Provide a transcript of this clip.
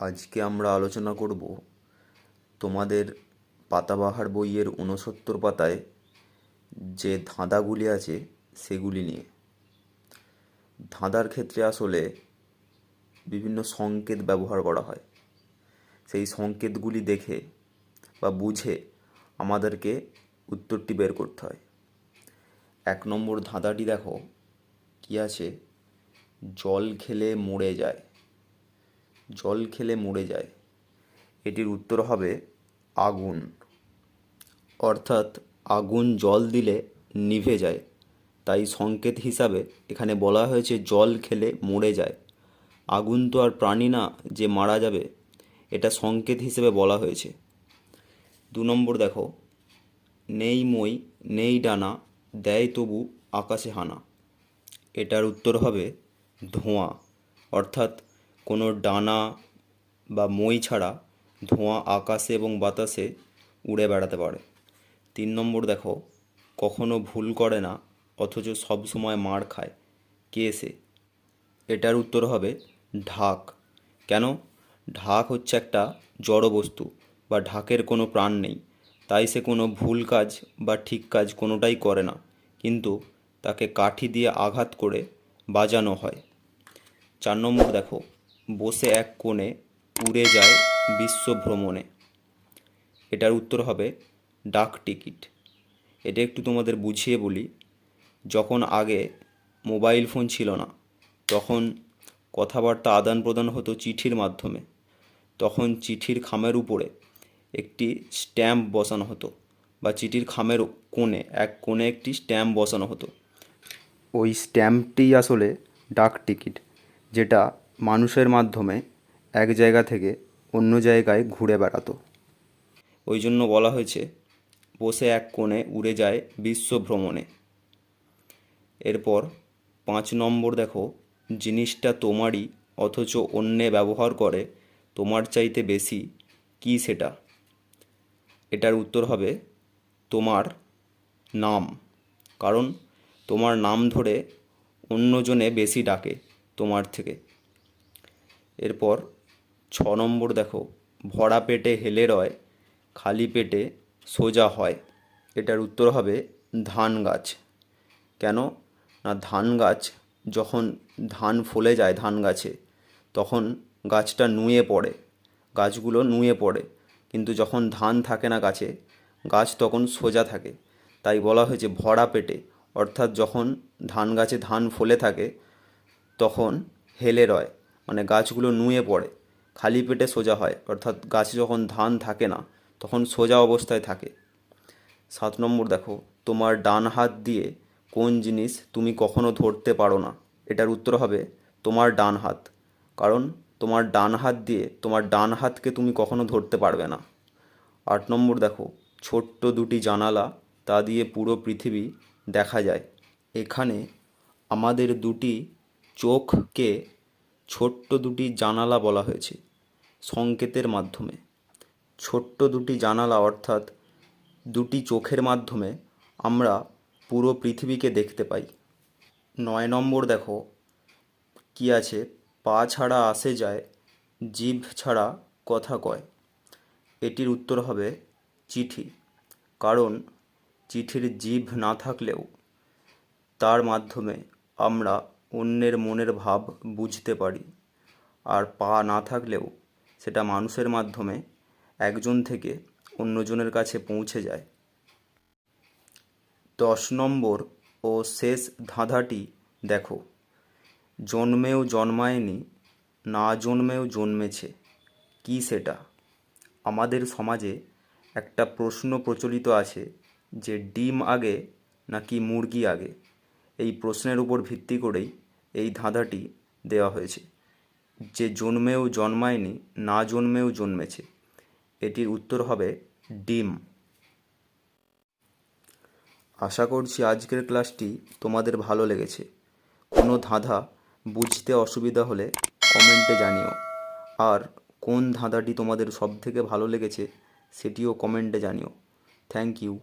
আজকে আমরা আলোচনা করব তোমাদের পাতাবাহার বইয়ের ঊনসত্তর পাতায় যে ধাঁধাগুলি আছে সেগুলি নিয়ে। ধাঁধার ক্ষেত্রে আসলে বিভিন্ন সংকেত ব্যবহার করা হয়। সেই সংকেতগুলি দেখে বা বুঝে আমাদেরকে উত্তরটি বের করতে হয়। এক নম্বর ধাঁধাটি দেখো, কী আছে? জল খেলে মরে যায়। জল খেলে মরে যায়। এটির উত্তর হবে আগুন। অর্থাৎ আগুন জল দিলে নিভে যায়। তাই সংকেত হিসাবে এখানে বলা হয়েছে জল খেলে মরে যায়। আগুন তো আর প্রাণী না যে মারা যাবে, এটা সংকেত হিসেবে বলা হয়েছে। দু নম্বর দেখো। নেই মই, নেই ডানা, দেয় তবু আকাশে হানা। এটার উত্তর হবে ধোঁয়া। অর্থাৎ কোনো ডানা বা মই ছাড়া ধোঁয়া আকাশে এবং বাতাসে উড়ে বেড়াতে পারে। তিন নম্বর দেখো, কখনো ভুল করে না, অথচ সব সময় মার খায়। কে সে? এটার উত্তর হবে ঢাক। কেন? ঢাক হচ্ছে একটা জড় বস্তু বা ঢাকের কোনো প্রাণ নেই। তাই সে কোনো ভুল কাজ বা ঠিক কাজ কোনোটাই করে না। কিন্তু তাকে কাঠি দিয়ে আঘাত করে বাজানো হয়। চার নম্বর দেখো বসে এক কোণে উড়ে যায় বিশ্ব ভ্রমণে এটার উত্তর হবে ডাক টিকিট। এটা একটু তোমাদের বুঝিয়ে বলি, যখন আগে মোবাইল ফোন ছিল না, তখন কথাবার্তা আদান প্রদান হতো চিঠির মাধ্যমে। তখন চিঠির খামের উপরে একটি স্ট্যাম্প বসানো হতো বা চিঠির খামের কোণে, এক কোণে একটি স্ট্যাম্প বসানো হতো। ওই স্ট্যাম্পটি আসলে ডাক টিকিট, যেটা মানুষের মাধ্যমে এক জায়গা থেকে অন্য জায়গায় ঘুরে বেড়াতো। ওই জন্য বলা হয়েছে, বসে এক কোণে উড়ে যায় বিশ্ব ভ্রমণে। এরপর পাঁচ নম্বর দেখো, জিনিসটা তোমারই, অথচ অন্যে ব্যবহার করে, তোমার চাইতে বেশি, কি সেটা? এটার উত্তর হবে, তোমার নাম। কারণ তোমার নাম ধরে অন্যজনে বেশি ডাকে তোমার থেকে। এরপর ছ নম্বর দেখো, ভরা পেটে হেলে রয়, খালি পেটে সোজা হয়। এটার উত্তর হবে ধান গাছ। কেন? না, ধান গাছ যখন ধান ফলে যায় ধান গাছে, তখন গাছটা নুয়ে পড়ে, গাছগুলো নুয়ে পড়ে। কিন্তু যখন ধান থাকে না গাছে, গাছ তখন সোজা থাকে। তাই বলা হয়েছে ভরা পেটে। অর্থাৎ যখন ধান গাছে ধান ফলে থাকে, তখন হেলে রয়। মানে গাছগুলো নুয়ে পড়ে, খালি পেটে সোজা হয়, অর্থাৎ গাছে যখন ধান থাকে না, তখন সোজা অবস্থায় থাকে। সাত নম্বর দেখো, তোমার ডান হাত দিয়ে কোন জিনিস তুমি কখনো ধরতে পারো না? এটার উত্তর হবে, তোমার ডান হাত। কারণ তোমার ডান হাত দিয়ে তোমার ডান হাতকে তুমি কখনো ধরতে পারবে না। আট নম্বর দেখো, ছোট্ট দুটি জানালা, তা দিয়ে পুরো পৃথিবী দেখা যায়। এখানে আমাদের দুটি চোখকে ছোট্ট দুটি জানালা বলা হয়েছে সংকেতের মাধ্যমে। ছোট্ট দুটি জানালা অর্থাৎ দুটি চোখের মাধ্যমে আমরা পুরো পৃথিবীকে দেখতে পাই। নয় নম্বর দেখো, কি আছে? পা ছাড়া আসে যায়, জিভ ছাড়া কথা কয়। এটির উত্তর হবে চিঠি, কারণ চিঠির জিভ না থাকলেও তার মাধ্যমে আমরা অন্যের মনের ভাব বুঝতে পারি। আর পা না থাকলেও সেটা মানুষের মাধ্যমে একজন থেকে অন্যজনের কাছে পৌঁছে যায়। দশ নম্বর ও শেষ ধাঁধাটি দেখো। জন্মেও জন্মায়নি, না জন্মেও জন্মেছে। কি সেটা? আমাদের সমাজে একটা প্রশ্ন প্রচলিত আছে যে ডিম আগে নাকি মুরগি আগে? এই প্রশ্নের উপর ভিত্তি করেই এই ধাঁধাটি দেওয়া হয়েছে। যে জন্মেও জন্মায়নি, না জন্মেও জন্মেছে। এটির উত্তর হবে ডিম। আশা করছি আজকের ক্লাসটি তোমাদের ভালো লেগেছে। কোনো ধাঁধা বুঝতে অসুবিধা হলে কমেন্টে জানিও। আর কোন ধাঁধাটি তোমাদের সবথেকে ভালো লেগেছে সেটিও কমেন্টে জানিও। Thank you.